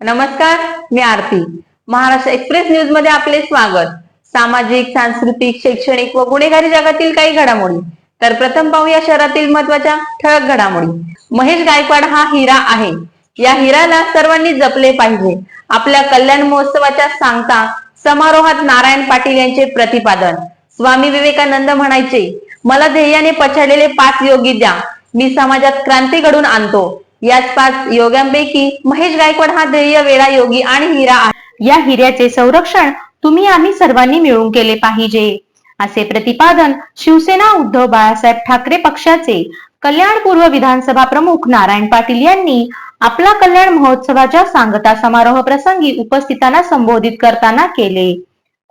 नमस्कार मी आरती. महाराष्ट्र एक्सप्रेस न्यूजमध्ये आपले स्वागत. सामाजिक सांस्कृतिक शैक्षणिक व गुन्हेगारी जगातील काही घडामोडी. तर प्रथम पाहूया शहरातील महत्त्वाच्या ठळक घडामोडी. महेश गायकवाड हा हिरा आहे. या हिराला सर्वांनी जपले पाहिजे. आपल्या कल्याण महोत्सवाच्या सांगता समारोहात नारायण पाटील यांचे प्रतिपादन. स्वामी विवेकानंद म्हणायचे मला ध्येयाने पछाडलेले पाच योगी द्या. मी समाजात क्रांती घडून आणतो. याच पाच योग्यांपैकी महेश गायकवाड हा ध्येय वेळा योगी आणि हिरा आहे. या हिऱ्याचे संरक्षण तुम्ही आम्ही सर्वांनी मिळून केले पाहिजे. असे प्रतिपादन शिवसेना उद्धव बाळासाहेब ठाकरे पक्षाचे कल्याणपूर्व विधानसभा प्रमुख नारायण पाटील यांनी आपला कल्याण महोत्सवाच्या सांगता समारोह प्रसंगी उपस्थितांना संबोधित करताना केले.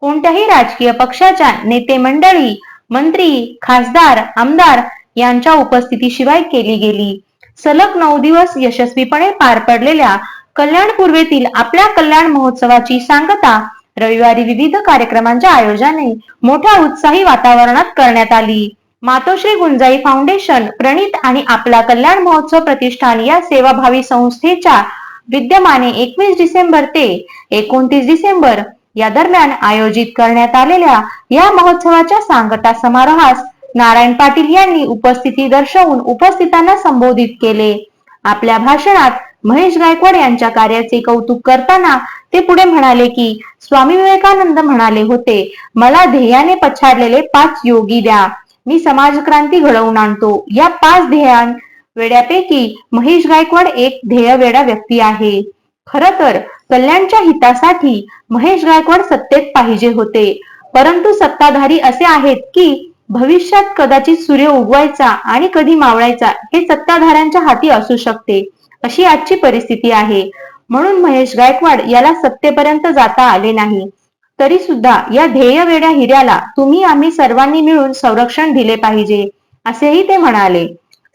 कोणत्याही राजकीय पक्षाच्या नेते मंडळी मंत्री खासदार आमदार यांच्या उपस्थितीशिवाय केली गेली. सलग नऊ दिवस यशस्वीपणे पार पडलेल्या कल्याण पूर्वेतील आपल्या कल्याण महोत्सवाची सांगता रविवारी विविध कार्यक्रमांच्या आयोजने मोठ्या उत्साही वातावरणात करण्यात आली. मातोश्री गुंजाई फाउंडेशन प्रणित आणि आपला कल्याण महोत्सव प्रतिष्ठान या सेवाभावी संस्थेच्या विद्यमाने एकवीस डिसेंबर ते एकोणतीस डिसेंबर या दरम्यान आयोजित करण्यात आलेल्या या महोत्सवाच्या सांगता समारोहास नारायण पाटील यांनी उपस्थिती दर्शवून उपस्थितांना संबोधित केले. आपल्या भाषणात महेश गायकवाड यांच्या कार्याचे कौतुक करताना ते पुढे म्हणाले की स्वामी विवेकानंद म्हणाले होते मला ध्येयाने पछाडलेले पाच योगी द्या. मी समाजक्रांती घडवून आणतो. या पाच ध्येयां वेड्यापैकी महेश गायकवाड एक ध्येय वेडा व्यक्ती आहे. खर तर कल्याणच्या हितासाठी महेश गायकवाड सत्तेत पाहिजे होते. परंतु सत्ताधारी असे आहेत की भविष्यात कदाचित सूर्य उगवायचा आणि कधी मावळायचा हे सत्ताधाऱ्यांच्या हाती असू शकते अशी आजची परिस्थिती आहे. म्हणून महेश गायकवाड याला सत्तेपर्यंत जाता आले नाही. तरी सुद्धा या ध्येय वेड्या हिऱ्याला तुम्ही आम्ही सर्वांनी मिळून संरक्षण दिले पाहिजे असेही ते म्हणाले.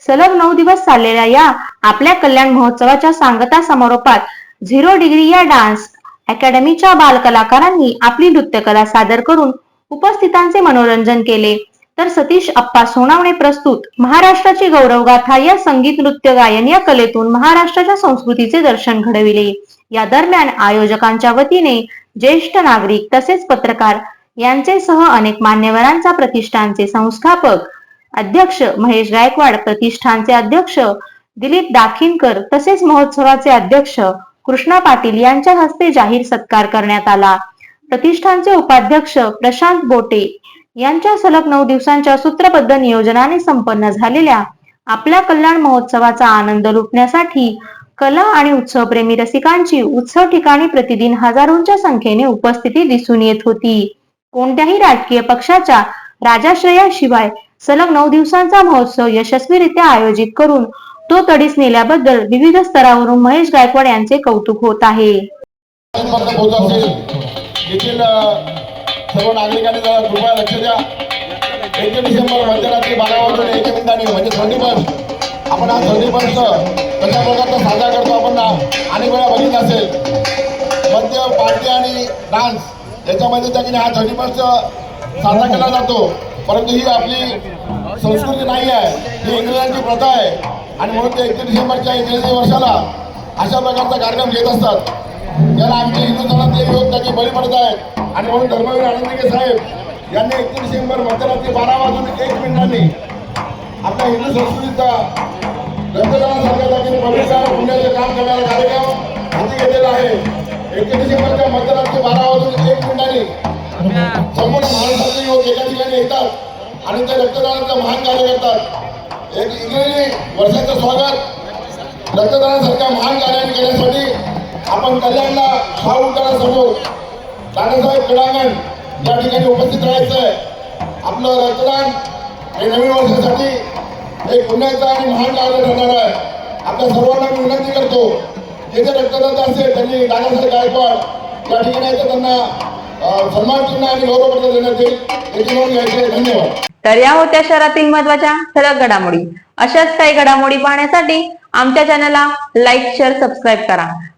सलग नऊ दिवस चाललेल्या या आपल्या कल्याण महोत्सवाच्या सांगता समारोपात झिरो डिग्री या डान्स अकॅडमीच्या बालकलाकारांनी आपली नृत्यकला सादर करून उपस्थितांचे मनोरंजन केले. तर सतीश अप्पा सोनावणे प्रस्तुत महाराष्ट्राची गौरवगाथा या संगीत नृत्य गायन या कलेतून महाराष्ट्राच्या संस्कृतीचे दर्शन घडविले. या दरम्यान आयोजकांच्या वतीने ज्येष्ठ नागरिक तसेच पत्रकार यांचे सह अनेक मान्यवरांचा प्रतिष्ठानचे संस्थापक अध्यक्ष महेश गायकवाड प्रतिष्ठानचे अध्यक्ष दिलीप दाखिनकर तसेच महोत्सवाचे अध्यक्ष कृष्णा पाटील यांच्या हस्ते जाहीर सत्कार करण्यात आला. प्रतिष्ठानचे उपाध्यक्ष प्रशांत बोटे यांच्या सलग नऊ दिवसांच्या सूत्रबद्ध नियोजनाने संपन्न झालेल्या आपल्या कल्याण महोत्सवाचा आनंद लुटण्यासाठी कला आणि उत्सवप्रेमी रसिकांची उत्सव ठिकाणी प्रतिदिन हजारोंच्या संख्येने उपस्थिती दिसून येत होती. कोणत्याही राजकीय पक्षाच्या राजाश्रयाशिवाय सलग नऊ दिवसांचा महोत्सव यशस्वीरित्या आयोजित करून तो तडीस नेल्याबद्दल विविध स्तरावरून महेश गायकवाड यांचे कौतुक होत आहे. सर्व नागरिकांनी जरा कृपया लक्ष द्या. एक डिसेंबर मध्यरात्री बारा वाजून एक मिनिटांनी म्हणजे थर्टी आपण हा थर्टी कशा प्रकारचा साजरा करतो आपण ना अनेक वेळा बघितलं असेल. मध्य पार्टी आणि डान्स याच्यामध्ये त्या हा थर्टी साजरा केला जातो. परंतु ही आपली संस्कृती नाही आहे ही इंग्रजांची प्रथा आहे. आणि म्हणून ते एकतीस डिसेंबरच्या इंग्रजी वर्षाला अशा प्रकारचा कार्यक्रम घेत असतात. याला आमचे हिंदू धर्मातले युवक त्याचे बळी पडत आहेत. आणि म्हणून धर्मवीर आनंदगे साहेब यांनी एकतीस डिसेंबर मध्यरात्री बारा वाजून एक मिनिटांनी आपल्या हिंदू संस्कृतीचा रक्तदानासारख्या जागी पवित्र पुण्याचे काम करणारा कार्यक्रम हाती घेतलेला आहे. एकतीस डिसेंबरच्या मध्यरात्री बारा वाजून एक मिनिटांनी संपूर्ण महाराष्ट्राचे युवक एका ठिकाणी येतात आणि ते रक्तदानाचं महान कार्य करतात. एक इंग्रजी वर्षाचं स्वागत रक्तदानासारख्या महान कार्याने करण्यासाठी आपण कल्याणला हा उतारा दादासाहेब क्रीडांगण या ठिकाणी उपस्थित राहायचं आहे आपलं रक्तदान हे नवीन वर्षासाठी एक पुण्याचा आणि महान कार्य ठरणार आहे. आपल्या सर्वांना मी विनंती करतो जे जे रक्तदाता असेल त्यांनी दादासाहेब गायकवाड या ठिकाणी यायचं त्यांना अं, सन्मान चिन्ह आणि गौरवपत्र देण्यात येईल. याची नोंद घ्यायची आहे. धन्यवाद. तर या होत्या शहरातील महत्त्वाच्या ठळक घडामोडी. अशाच काही घडामोडी पाहण्यासाठी आमच्या चॅनलला लाईक शेअर सबस्क्राईब करा.